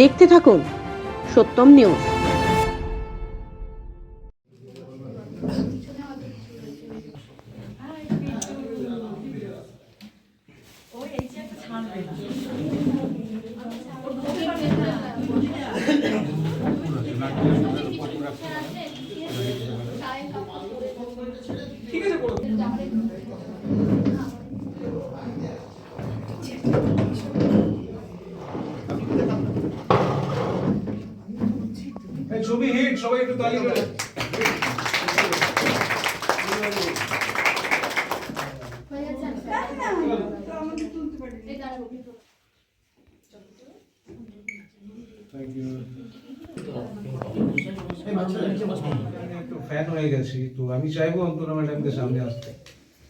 দেখতে থাকুন সত্যম নিউজ। এই ফ্যান হয়ে গেছি তো আমি চাইব অন্তরা ম্যাডামকে সামনে আসতে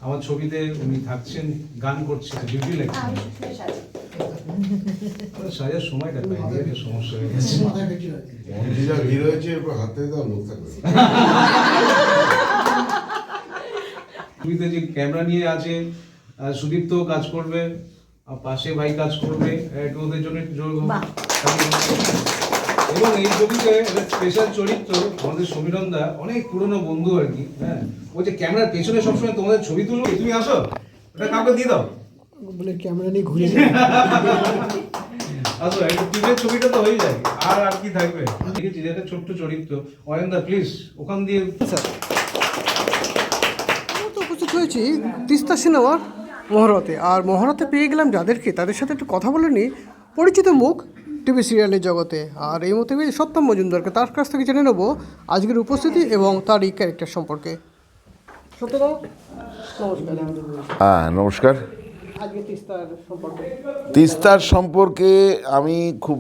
আমার ছবিতে উনি থাকছেন, গান করছেন, ডিউটি লাগছে সাজার সময়টা সমস্যা হয়ে গেছে। মন্ত্রী যা ভিড় হয়েছে এরপর হাতে দাও লোক থাকবে যে ক্যামেরা নিয়ে আছে সুদীপ্ত কাজ করবে আর পাশে ভাই কাজ করবে একটু ওদের জন্য একটু জোর এবং এই ছবিতে স্পেশাল চরিত্র আমাদের সমীরন্দা অনেক পুরনো বন্ধু আর কি হ্যাঁ। ও যে ক্যামেরার পেছনে সবসময় তোমাদের ছবি তুলবে তুমি আসো ওটা কাউকে দিয়ে দাও। বলে ক্যামেরা নিয়ে ঘুরে আসো একটু টিমের ছবিটা তো হয়ে যায়। আর আর কি থাকবে? দেখেছি যে একটা ছোট্ট চরিত্র। অয়ন্দা প্লিজ ওখান দিয়ে স্যার। তো উপস্থিত হয়েছি তিস্তা সিনেমার মহরতে। আর মহরতে পেয়ে গেলাম যাদেরকে তাদের সাথে একটু কথা বলে নিই। পরিচিত মুখ টিভি সিরিয়ালের জগতে। আর এই মতে সত্যম মজুমদারকে। তার কাছ থেকে জেনে নেব আজকের উপস্থিতি এবং তার এই ক্যারেক্টার সম্পর্কে। সত্যদা নমস্কার। হ্যাঁ নমস্কার। তিস্তার সম্পর্কে? আমি খুব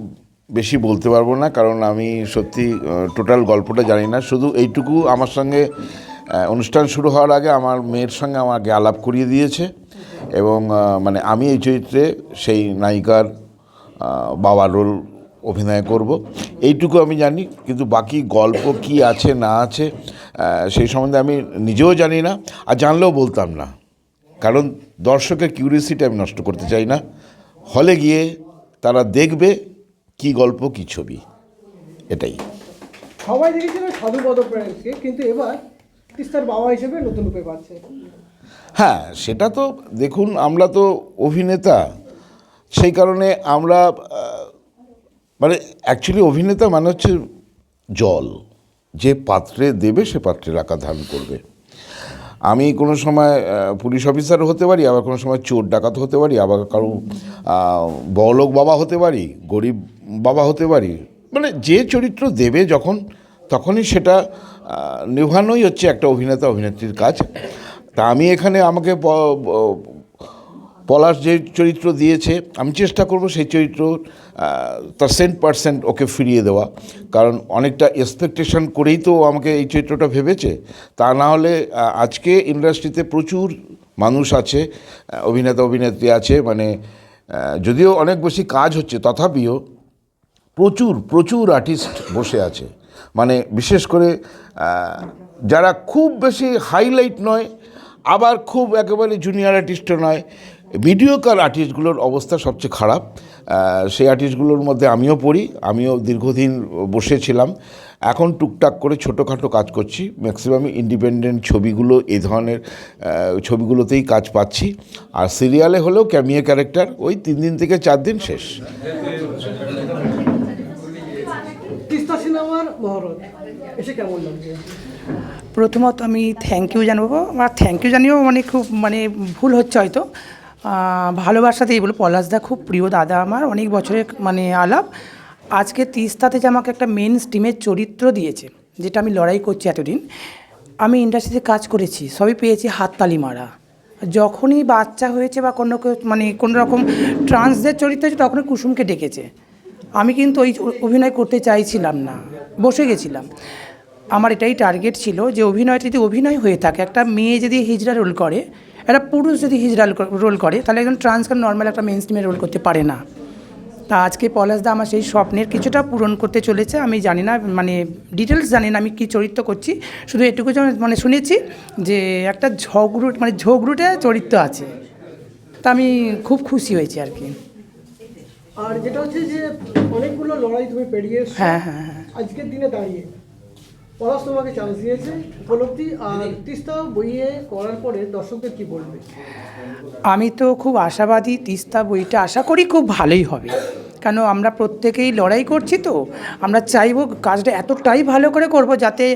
বেশি বলতে পারব না, কারণ আমি সত্যি টোটাল গল্পটা জানি না। শুধু এইটুকু আমার সঙ্গে অনুষ্ঠান শুরু হওয়ার আগে আমার মেয়ের সঙ্গে আমাকে আলাপ করিয়ে দিয়েছে। এবং মানে আমি এই চরিত্রে সেই নায়িকার বাবার রোল অভিনয় করব। এইটুকু আমি জানি, কিন্তু বাকি গল্প কি আছে, না আছে সেই সম্বন্ধে আমি নিজেও জানি না, আর জানলেও বলতাম না। কারণ দর্শকের কিউরিয়াসিটি আমি নষ্ট করতে চাই না। হলে গিয়ে তারা দেখবে কি গল্প কি ছবি। এটাই। সবাই দেখেছিল সাধু পদপ্রাণীকে কিন্তু এবার তিস্তার বাবা হিসেবে নতুন রূপে পাচ্ছে। হ্যাঁ সেটা তো দেখুন আমরা তো অভিনেতা। সেই কারণে আমরা মানে অ্যাকচুয়ালি অভিনেতা মানে হচ্ছে জল। যে পাত্রে দেবে সে পাত্রে রাখা ধারণ করবে। আমি কোনো সময় পুলিশ অফিসার হতে পারি, আবার কোনো সময় চোর ডাকাত হতে পারি, আবার কারও বড়লোক বাবা হতে পারি, গরিব বাবা হতে পারি। মানে যে চরিত্র দেবে যখন, তখনই সেটা নিভানোই হচ্ছে একটা অভিনেতা, অভিনেত্রীর কাজ। তা আমি এখানে আমাকে পলাশ যে চরিত্র দিয়েছে, আমি চেষ্টা করব সেই চরিত্র তার সেন্ট পার্সেন্ট ওকে ফিরিয়ে দেওয়া। কারণ অনেকটা এক্সপেকটেশন করেই তো আমাকে এই চরিত্রটা ভেবেছে। তা না হলে আজকে ইন্ডাস্ট্রিতে প্রচুর মানুষ আছে অভিনেতা, অভিনেত্রী আছে মানে যদিও অনেক বেশি কাজ হচ্ছে, তথাপিও প্রচুর প্রচুর আর্টিস্ট বসে আছে। মানে বিশেষ করে যারা খুব বেশি হাইলাইট নয়, আবার খুব একেবারে জুনিয়র আর্টিস্টও নয় মিডিওকার আর্টিস্টগুলোর অবস্থা সবচেয়ে খারাপ। সেই আর্টিস্টগুলোর মধ্যে আমিও পড়ি আমিও দীর্ঘদিন বসেছিলাম। এখন টুকটাক করে ছোটোখাটো কাজ করছি ম্যাক্সিমাম ইন্ডিপেন্ডেন্ট ছবিগুলো এই ধরনের ছবিগুলোতেই কাজ পাচ্ছি। আর সিরিয়ালে হলেও ক্যামিও ক্যারেক্টার ওই তিন দিন থেকে চার দিন শেষ। প্রথমত আমি থ্যাংক ইউ জানাব। আর থ্যাংক ইউ জানিয়েও মানে খুব মানে ভুল হচ্ছে হয়তো। ভালোবাসাতেই বলো পলাশদা খুব প্রিয় দাদা আমার, অনেক বছরের মানে আলাপ। আজকে তিস্তাতে যে আমাকে একটা মেন স্টিমের চরিত্র দিয়েছে, যেটা আমি লড়াই করছি এতদিন। আমি ইন্ডাস্ট্রিতে কাজ করেছি, সবই পেয়েছি হাততালি মারা। যখনই বাচ্চা হয়েছে বা কোনো মানে কোনো রকম ট্রান্সদের চরিত্র হয়েছে, তখনই কুসুমকে ডেকেছে। আমি কিন্তু ওই অভিনয় করতে চাইছিলাম না, বসে গেছিলাম। আমার এটাই টার্গেট ছিল যে অভিনয়টা যদি অভিনয় হয়ে থাকে, একটা মেয়ে যদি হিজড়া রোল করে একটা পুরুষ যদি হিজড়া রোল করে তাহলে একজন ট্রান্সকার নর্মাল একটা মেন স্ট্রিমে রোল করতে পারে না। তা আজকে পলাশদা আমার সেই স্বপ্নের কিছুটা পূরণ করতে চলেছে আমি জানি না মানে ডিটেলস জানি না আমি কী চরিত্র করছি। শুধু এটুকু মানে শুনেছি যে একটা ঝগড়ু মানে ঝগড়ুটে চরিত্র আছে। তা আমি খুব খুশি হয়েছি আর কি। আর যেটা হচ্ছে যে অনেকগুলো লড়াই তুমি পেরিয়ে হ্যাঁ হ্যাঁ হ্যাঁ। আজকের দিনে দাঁড়িয়ে। পলাশ তোমাকে চান্স দিয়েছে উপলব্ধি আর তিস্তা বইয়ে করার পরে দর্শকদের কি বলবে? আমি তো খুব আশাবাদী তিস্তা বইটা আশা করি খুব ভালোই হবে। কেন আমরা প্রত্যেকেই লড়াই করছি তো আমরা চাইব কাজটা এতটাই ভালো করে করব যাতে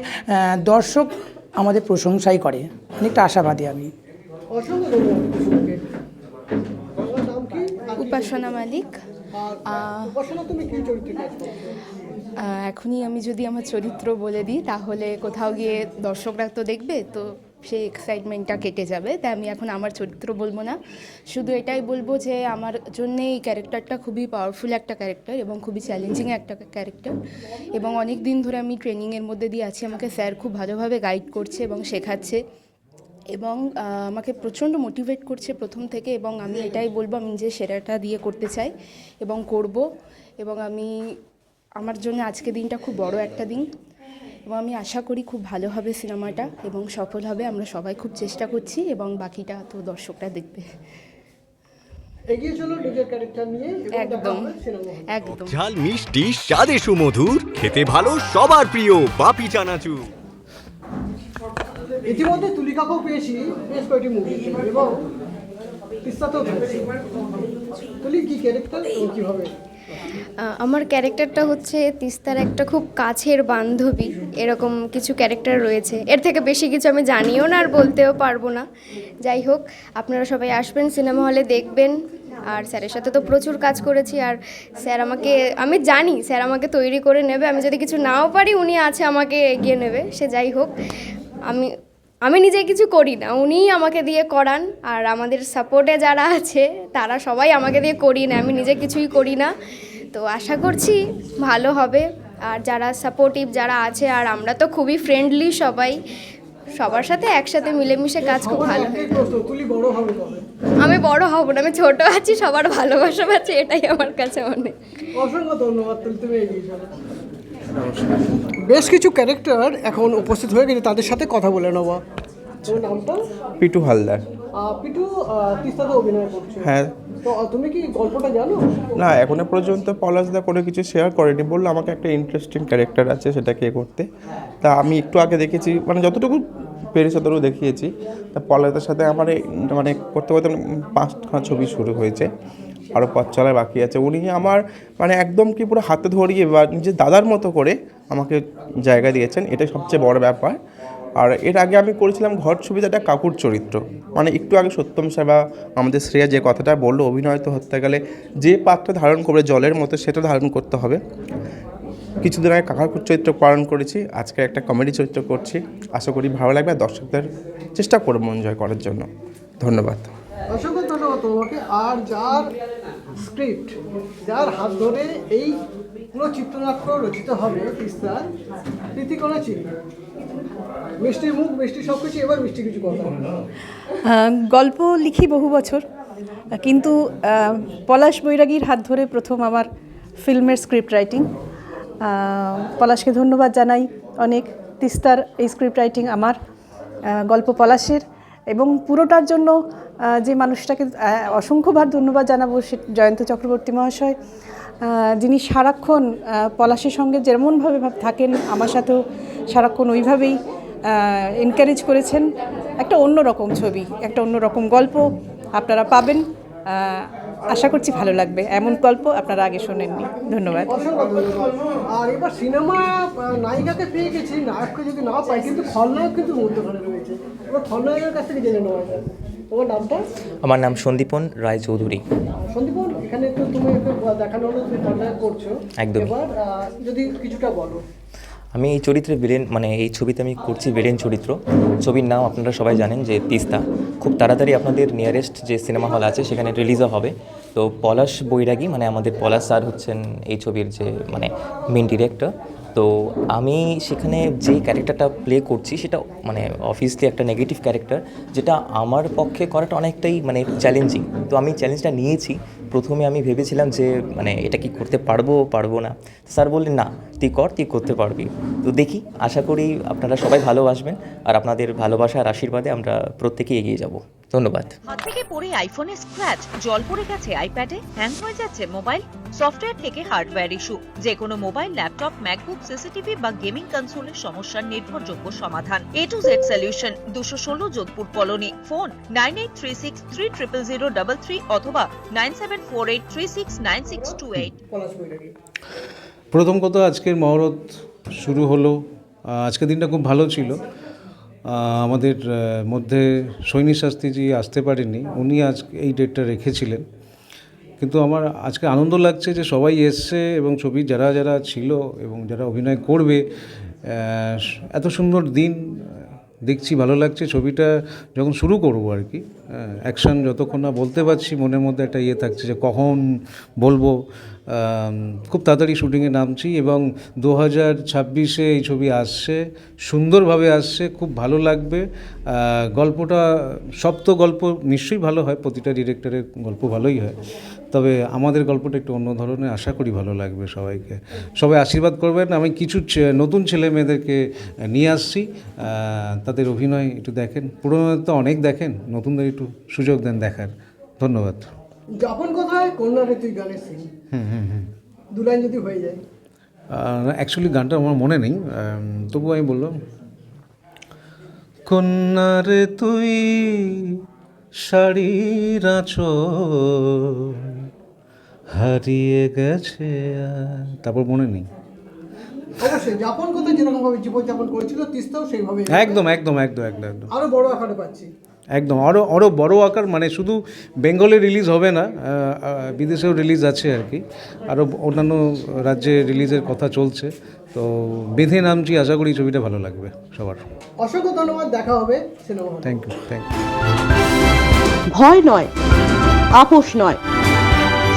দর্শক আমাদের প্রশংসাই করে। অনেকটা আশাবাদী আমি। উপাসনা মালিক। এখনই আমি যদি আমার চরিত্র বলে দিই, তাহলে কোথাও গিয়ে দর্শকরা তো দেখবে, তো সেই এক্সাইটমেন্টটা কেটে যাবে। তাই আমি এখন আমার চরিত্র বলব না। শুধু এটাই বলব যে, আমার জন্য এই ক্যারেক্টারটা খুবই পাওয়ারফুল একটা ক্যারেক্টার এবং খুবই চ্যালেঞ্জিং একটা ক্যারেক্টার এবং অনেক দিন ধরে আমি ট্রেনিংয়ের মধ্যে দিয়ে আছি, আমাকে স্যার খুব ভালোভাবে গাইড করছে এবং শেখাচ্ছে। এবং আমাকে প্রচণ্ড মোটিভেট করছে প্রথম থেকে এবং আমি এটাই বলব, আমি যে সেরাটা দিয়ে করতে চাই এবং করব। এবং আমি আমার জন্য আজকে দিনটা খুব বড় একটা দিন এবং আমি আশা করি খুব ভালো হবে সিনেমাটা এবং সফল হবে। আমরা সবাই খুব চেষ্টা করছি এবং বাকিটা তো দর্শকরা দেখবে। এগিয়ে চলো নিজের ক্যারেক্টার নিয়ে একদম। একদম। ঝাল মিষ্টি স্বাদে সুমধুর খেতে ভালো সবার প্রিয় বাপি চানাচুর ইতিমধ্যে তুলিকাকেও পেয়েছি বেশ কয়েকটি মুভি এবং তিস্তাতেও থাকছে। তুলি কি ক্যারেক্টার কীভাবে? আমার ক্যারেক্টারটা হচ্ছে তিস্তার একটা খুব কাছের বান্ধবী। এরকম কিছু ক্যারেক্টার রয়েছে। এর থেকে বেশি কিছু আমি জানিও না আর বলতেও পারব না। যাই হোক, আপনারা সবাই আসবেন, সিনেমা হলে দেখবেন। আর স্যারের সাথে তো প্রচুর কাজ করেছি। আর স্যার আমাকে, আমি জানি স্যার আমাকে তৈরি করে নেবে। আমি যদি কিছু নাও পারি, উনি আছে, আমাকে এগিয়ে নেবে। সে যাই হোক, আমি আমি নিজে কিছু করি না, উনিই আমাকে দিয়ে করান আর আমাদের সাপোর্টে যারা আছে, তারা সবাই আমাকে দিয়ে করিয়ে না আমি নিজে কিছুই করি না। তো আশা করছি ভালো হবে আর যারা সাপোর্টিভ যারা আছে আর আমরা তো খুবই ফ্রেন্ডলি সবাই, সবার সাথে একসাথে মিলেমিশে কাজ খুব ভালো আমি বড় হব না, আমি ছোট আছি, সবার ভালোবাসা পাচ্ছি এটাই আমার কাছে অনেক অসংখ্য ধন্যবাদ বেশ কিছু ক্যারেক্টার এখন উপস্থিত হয়ে গেছে তাদের সাথে কথা বলে নেওয়া নামটা? পিটু হালদার। পিটু তিস্তাতে অভিনয় করছে। হ্যাঁ। তো তুমি কি গল্পটা জানো? না এখনও পর্যন্ত পলাশদা কোনো কিছু শেয়ার করেনি। বলল আমাকে একটা ইন্টারেস্টিং ক্যারেক্টার আছে সেটাকে করতে। তা আমি একটু আগে দেখেছি মানে যতটুকু পেরেছে ততটুকু দেখিয়েছি। তা পলাশদার সাথে আমার মানে করতে করতে পাঁচখানা ছবি শুরু হয়েছে। আরও পথ চলার বাকি আছে। উনি আমার মানে একদম কি পুরো হাতে ধরিয়ে বা নিজের দাদার মতো করে আমাকে জায়গা দিয়েছেন। এটাই সবচেয়ে বড় ব্যাপার। আর এর আগে আমি করেছিলাম ঘর একটা কাকুর চরিত্র। মানে একটু আগে সত্যম সেবা আমাদের শ্রেয়া যে কথাটা বলল, অভিনয় তো হতে গেলে যে পাত্রটা ধারণ করবে জলের মতো সেটা ধারণ করতে হবে। কিছুদিন আগে কাকাকুর চরিত্র পালন করেছি, আজকে একটা কমেডি চরিত্র করছি। আশা করি ভালো লাগবে আর দর্শকদের চেষ্টা করব এনজয় করার জন্য। ধন্যবাদ। অসংখ্য ধন্যবাদ তোমাকে। আর যার স্ক্রিপ্ট যার হাত ধরে এই পুরো চিত্রনাট্য রচিত হবে, তিস্তার প্রীতিকণা চিনি মিষ্টি মুখ, মিষ্টি সব কিছু এবার মিষ্টি কিছু কথা গল্প লিখি বহু বছর, কিন্তু পলাশ বৈরাগীর হাত ধরে প্রথম আমার ফিল্মের স্ক্রিপ্ট রাইটিং পলাশকে ধন্যবাদ জানাই অনেক, তিস্তার এই স্ক্রিপ্ট রাইটিং আমার গল্প পলাশের, এবং পুরোটার জন্য যে মানুষটাকে অসংখ্যবার ধন্যবাদ জানাব সে জয়ন্ত চক্রবর্তী মহাশয় যিনি সারাক্ষণ পলাশের সঙ্গে যেমনভাবে থাকেন, আমার সাথেও সারাক্ষণ ওইভাবেই এনকারেজ করেছেন। একটা অন্য রকম ছবি, একটা অন্য রকম গল্প আপনারা পাবেন। আশা করছি ভালো লাগবে। এমন গল্প আপনারা আগে শোনেননি। ধন্যবাদ। আর এবার সিনেমা নায়িকাকে পেয়ে গেছি। নায়ককে যদি না পাই, কিন্তু খলনায়ক কিন্তু খলনায়কের কাছ থেকে জেনে নেওয়া যায় তোমার নামটা? আমার নাম সন্দীপন রায় চৌধুরী। সন্দীপন এখানে তো তুমি দেখানো হলো তুমি করছ। একদমই। এবার যদি কিছুটা বলো। আমি এই চরিত্রে ভিলেন মানে এই ছবিতে আমি করছি ভিলেন চরিত্র। ছবির নাম আপনারা সবাই জানেন যে তিস্তা। খুব তাড়াতাড়ি আপনাদের নিয়ারেস্ট যে সিনেমা হল আছে সেখানে রিলিজও হবে। তো পলাশ বৈরাগী মানে আমাদের পলাশ স্যার হচ্ছেন এই ছবির যে মানে মেন ডিরেক্টর তো আমি সেখানে যে ক্যারেক্টারটা প্লে করছি সেটা মানে অবভিয়াসলি একটা নেগেটিভ ক্যারেক্টার যেটা আমার পক্ষে করাটা অনেকটাই মানে চ্যালেঞ্জিং তো আমি চ্যালেঞ্জটা নিয়েছি। প্রথমে আমি ভেবেছিলাম যে মানে এটা কি করতে পারব পারব না। স্যার বললেন না, তুই কর, তুই করতে পারবি। তো দেখি, আশা করি আপনারা সবাই ভালোবাসবেন। আর আপনাদের ভালোবাসা আর আশীর্বাদে আমরা প্রত্যেকেই এগিয়ে যাব। ধন্যবাদ। হাত থেকে পড়ে আইফোনে স্ক্র্যাচ জল পড়ে গেছে আইপ্যাডে হ্যাং হয়ে যাচ্ছে মোবাইল সফটওয়্যার থেকে হার্ডওয়্যার ইস্যু যে কোনো মোবাইল ল্যাপটপ ম্যাকবুক সিসিটিভি বা গেমিং কনসোলের সমস্যার নির্ভরযোগ্য সমাধান। এ টু জেড সলিউশন দুশো ষোলো Jodhpur colony. Phone nine eight three six three triple zero double three অথবা nine seven four eight three six nine six two eight প্রথম কথা আজকের মহরত শুরু হলো। আজকের দিনটা খুব ভালো ছিল। আমাদের মধ্যে সৈনী শাস্ত্রীজি আসতে পারেননি, উনি আজ এই ডেটটা রেখেছিলেন। কিন্তু আমার আজকে আনন্দ লাগছে যে সবাই এসছে এবং ছবি যারা যারা ছিল এবং যারা অভিনয় করবে এত সুন্দর দিন দেখছি, ভালো লাগছে। ছবিটা যখন শুরু করব আর কি অ্যাকশন যতক্ষণ না বলতে পারছি, মনের মধ্যে একটা ইয়ে থাকছে যে কখন বলব। খুব তাড়াতাড়ি শুটিংয়ে নামছি এবং দু হাজার ছাব্বিশে এই ছবি আসছে, সুন্দরভাবে আসছে, খুব ভালো লাগবে। গল্পটা সব তো গল্প নিশ্চয়ই ভালো হয়, প্রতিটা ডিরেক্টরের গল্প ভালোই হয়। তবে আমাদের গল্পটা একটু অন্য ধরনের আশা করি ভালো লাগবে সবাইকে। সবাই আশীর্বাদ করবেন। আমি কিছু নতুন ছেলে মেয়েদেরকে নিয়ে আসছি। তাদের অভিনয় একটু দেখেন। পুরোনো তো অনেক দেখেন নতুনদের একটু সুযোগ দেন দেখার। ধন্যবাদ। যাপন কোথায়? কন্যা গানের সিন হুম হুম হুম। দু লাইন যদি হয়ে যায়। অ্যাকচুয়ালি গানটা আমার মনে নেই। তবু আমি বললাম কন্যারে তুই শাড়ির আঁচল হারিয়ে গেছে তারপর মনে নেই। অবশ্যই যাপন কোথায় যেরকম ভাবে জীবনযাপন করেছিল তিস্তাও সেইভাবে একদম একদম একদম একদম একদম। আরও বড় আকারে পাচ্ছি। একদম আরও আরও বড় আকার মানে শুধু বেঙ্গলে রিলিজ হবে না বিদেশেও রিলিজ আছে আর কি। আরও অন্যান্য রাজ্যে রিলিজের কথা চলছে। তো বেঁধে নামছি আশা করি ছবিটা ভালো লাগবে সবার। অসংখ্য ধন্যবাদ দেখা হবে থ্যাংক ইউ থ্যাংক ইউ ভয় নয় আপোষ নয়।